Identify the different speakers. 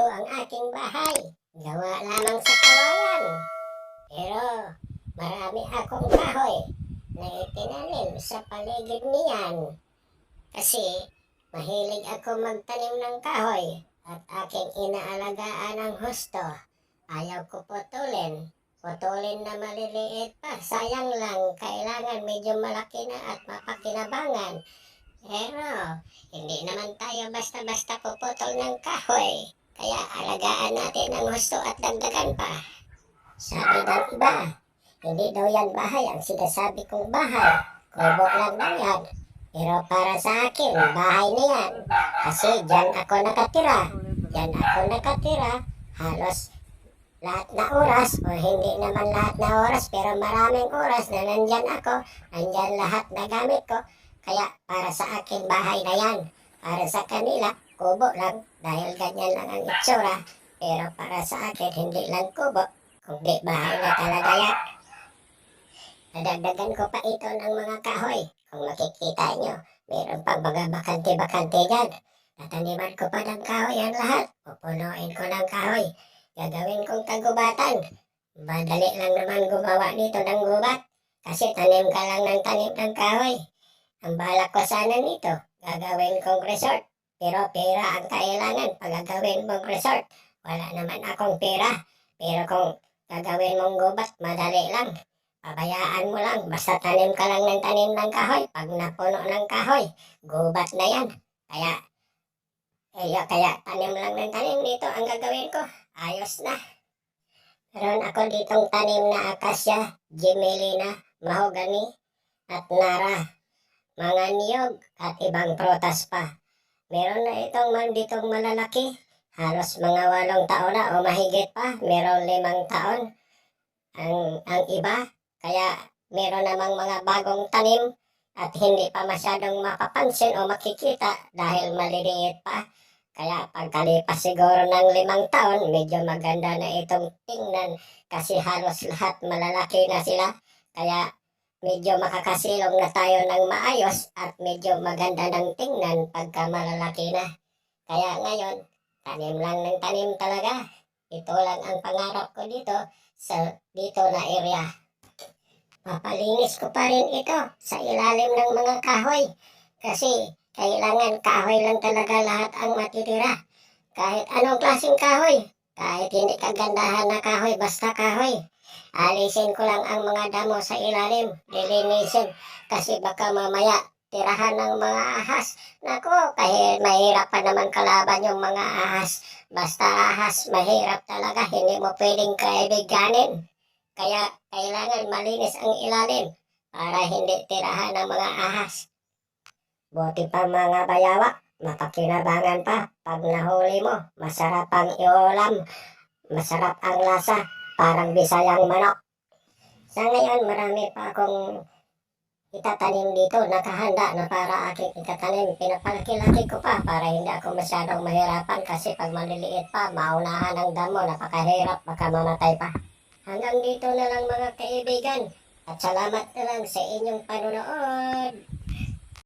Speaker 1: Ito ang aking bahay. Gawa lamang sa kawayan. Pero marami akong kahoy na itinanim sa paligid niyan. Kasi mahilig ako magtanim ng kahoy at aking inaalagaan ang husto. Ayaw ko putulin. Putulin na maliliit pa. Sayang lang, kailangan medyo malaki na at mapakinabangan. Pero, hindi naman tayo basta-basta puputol ng kahoy. Kaya alagaan natin ang husto at dagdagan pa. Sabi ng iba, hindi daw yan bahay ang sinasabi kong bahay. Kubo lang daw yan. Pero para sa akin, bahay na yan. Kasi dyan ako nakatira. Dyan ako nakatira. Halos lahat na oras o hindi naman lahat na oras pero maraming oras na nandyan ako. Nandyan lahat na gamit ko. Kaya para sa akin bahay na yan. Para sa kanila, kubo lang dahil ganyan lang ang itsura. Pero para sa akin, hindi lang kubo, kundi bahay na talaga yan. Nadagdagan ko pa ito ng mga kahoy. Kung makikita nyo, meron pang mga bakante-bakante dyan. Nataniman ko pa ng kahoy ang lahat. Pupunuin ko ng kahoy. Gagawin kong kagubatan. Madali lang naman gumawa nito ng gubat. Kasi tanim ka lang ng tanim ng kahoy. Ang balak ko sana nito, gagawin kong resort. Pero pera ang kailangan pag gagawin mong resort. Wala naman akong pera. Pero kung gagawin mong gubat, madali lang. Pabayaan mo lang, basta tanim ka lang ng tanim ng kahoy. Pag napuno ng kahoy, gubat na yan. Kaya, kaya, kaya tanim lang ng tanim dito ang gagawin ko. Ayos na. Meron ako ditong tanim na akasya, gemelina, mahogany, at nara. Mga niyog at ibang protas pa. Meron na itong man ditong malalaki. Halos mga walong taon na o mahigit pa. Meron limang taon. Ang, ang iba, kaya meron namang mga bagong tanim at hindi pa masyadong mapapansin o makikita dahil maliliit pa. Kaya pagkalipas siguro ng limang taon, medyo maganda na itong tingnan kasi halos lahat malalaki na sila. Kaya medyo makakasilong na tayo ng maayos at medyo maganda ng tingnan pagka malalaki na. Kaya ngayon, tanim lang ng tanim talaga. Ito lang ang pangarap ko dito sa dito na area. Papalinis ko pa rin ito sa ilalim ng mga kahoy. Kasi kailangan kahoy lang talaga lahat ang matitira. Kahit anong klaseng kahoy. Kahit hindi kagandahan na kahoy, basta kahoy. Alisin ko lang ang mga damo sa ilalim. Lilinisin. Kasi baka mamaya tirahan ng mga ahas. Nako, kahit mahirap pa naman kalaban yung mga ahas. Basta ahas, mahirap talaga. Hindi mo pwedeng kaibiganin. Kaya kailangan malinis ang ilalim para hindi tirahan ng mga ahas. Buti pa mga bayawa, mapakinabangan pa. Pag nahuli mo, masarap ang iulam. Masarap ang lasa, parang bisayang manok. Sa ngayon, marami pa akong itatanim dito, nakahanda na para aking itatanim. Pinapalaki-laki ko pa para hindi ako masyadong mahirapan kasi pag maliliit pa, maunahan ang damo, napakahirap, baka mamatay pa. Hanggang dito na lang mga kaibigan. At salamat na lang sa inyong panonood.